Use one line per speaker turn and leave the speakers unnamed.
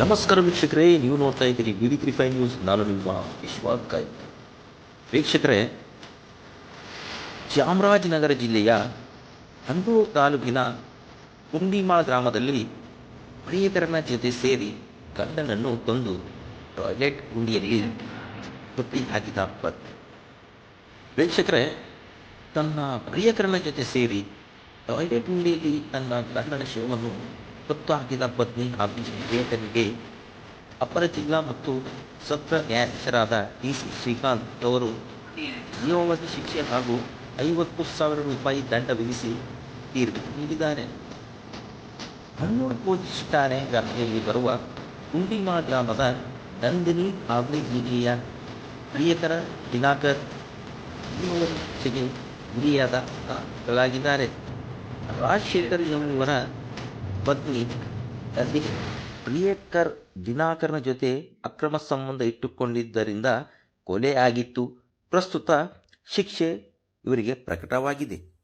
ನಮಸ್ಕಾರ ವೀಕ್ಷಕರೇ, ನೀವು ನೋಡ್ತಾ ಇದ್ದೀರಿ ಡಿ ತ್ರೀ ಫೈವ್ ನ್ಯೂಸ್. ನಾನು ನಿಮ್ಮ ವಿಶ್ವಾಸ್ ಕಾಯ್. ವೀಕ್ಷಕರೇ, ಚಾಮರಾಜನಗರ ಜಿಲ್ಲೆಯ ಹಂಗೂರು ತಾಲೂಕಿನ ಕುಂಡಿಮಾ ಗ್ರಾಮದಲ್ಲಿ ಪ್ರಿಯತರನ ಜೊತೆ ಸೇರಿ ಗಂಡನನ್ನು ತಂದು ಟಾಯ್ಲೆಟ್ ಗುಂಡಿಯಲ್ಲಿ ತೊಟ್ಟಿ ಹಾಕಿದ ಪತ್ನಿ ವೀಕ್ಷಕರೇ, ತನ್ನ ಪ್ರಿಯಕರನ ಜೊತೆ ಸೇರಿ ಟಾಯ್ಲೆಟ್ ಗುಂಡಿಯಲ್ಲಿ ತನ್ನ ಗಂಡನ ಶವವನ್ನು ತೊತ್ತು ಹಾಕಿದ ಪತ್ನಿ ಹಾಗೂ ಪ್ರಿಯಕರನಿಗೆ ಅಪರ ಜಿಲ್ಲಾ ಮತ್ತು ಸತ್ರ ನ್ಯಾಯಾಧೀಶರಾದ ಡಿ ಸಿ ಶ್ರೀಕಾಂತ್ ಅವರು ಜೀವಾವಧಿ ಶಿಕ್ಷೆ ಹಾಗೂ ಐವತ್ತು ಸಾವಿರ ರೂಪಾಯಿ ದಂಡ ವಿಧಿಸಿ ತೀರ್ಪು ನೀಡಿದ್ದಾರೆ. ಹನ್ನೂರು ಪೊಲೀಸ್ ಠಾಣೆ ವ್ಯಾಪ್ತಿಯಲ್ಲಿ ಬರುವ ಕುಂಡಿಮಾ ಗ್ರಾಮದ ನಂದಿನಿ ಹಾಗೂ ಹಿರಿಯ ಪ್ರಿಯಕರ ದಿನಾಕರ್ ಜೀವಾವಧಿ ಶಿಕ್ಷೆಗೆ ಗುರಿಯಾದ ರಾಜಶೇಖರ್ ಎಂಬುವರ ಪತ್ನಿ ಅಲ್ಲಿ ಪ್ರಿಯಕರ್ ದಿನಾಕರ್ನ ಜೊತೆ ಅಕ್ರಮ ಸಂಬಂಧ ಇಟ್ಟುಕೊಂಡಿದ್ದರಿಂದ ಕೊಲೆ ಆಗಿತ್ತು. ಪ್ರಸ್ತುತ ಶಿಕ್ಷೆ ಇವರಿಗೆ ಪ್ರಕಟವಾಗಿದೆ.